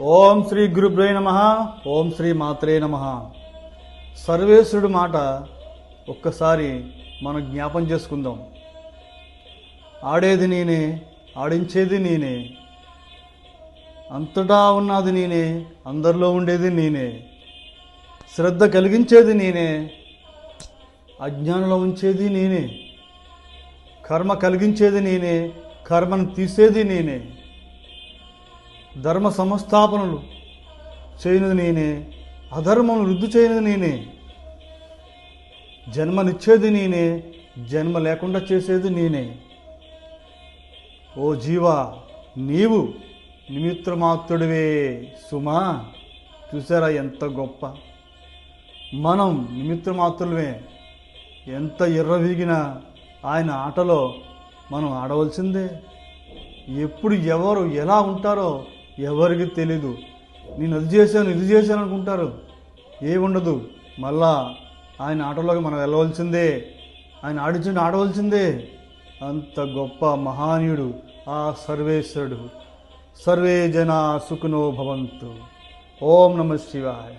ఓం శ్రీ గురుభ్రై నమ. ఓం శ్రీ మాత్రే నమ. సర్వేశ్వరుడు మాట ఒక్కసారి మనం జ్ఞాపం చేసుకుందాం. ఆడేది నేనే ఆడించేది నేనే అంతటా ఉన్నది నేనే అందరిలో ఉండేది నేనే శ్రద్ధ కలిగించేది నేనే అజ్ఞానంలో ఉంచేది నేనే కర్మ కలిగించేది నేనే కర్మను తీసేది నేనే. ధర్మ సంస్థాపనలు చేయనిది నేనే అధర్మం వృద్ధి చేయనిది నేనే జన్మనిచ్చేది నేనే జన్మ లేకుండా చేసేది నేనే. ఓ జీవా నీవు నిమిత్రమాత్రుడివే సుమా. చూసారా ఎంత గొప్ప? మనం నిమిత్రమాత్రులమే ఎంత ఎర్రవీగినా ఆయన ఆటలో మనం ఆడవలసిందే. ఎప్పుడు ఎవరు ఎలా ఉంటారో ఎవరికి తెలీదు. నేను అది చేశాను ఇది చేశాను అనుకుంటారు. ఏముండదు. మళ్ళా ఆయన ఆటలోకి మనం వెళ్ళవలసిందే. ఆయన ఆడించండి ఆడవలసిందే. అంత గొప్ప మహానీయుడు ఆ సర్వేశ్వరుడు. సర్వే జన సుఖనో భవంతు. ఓం నమ శివాయ.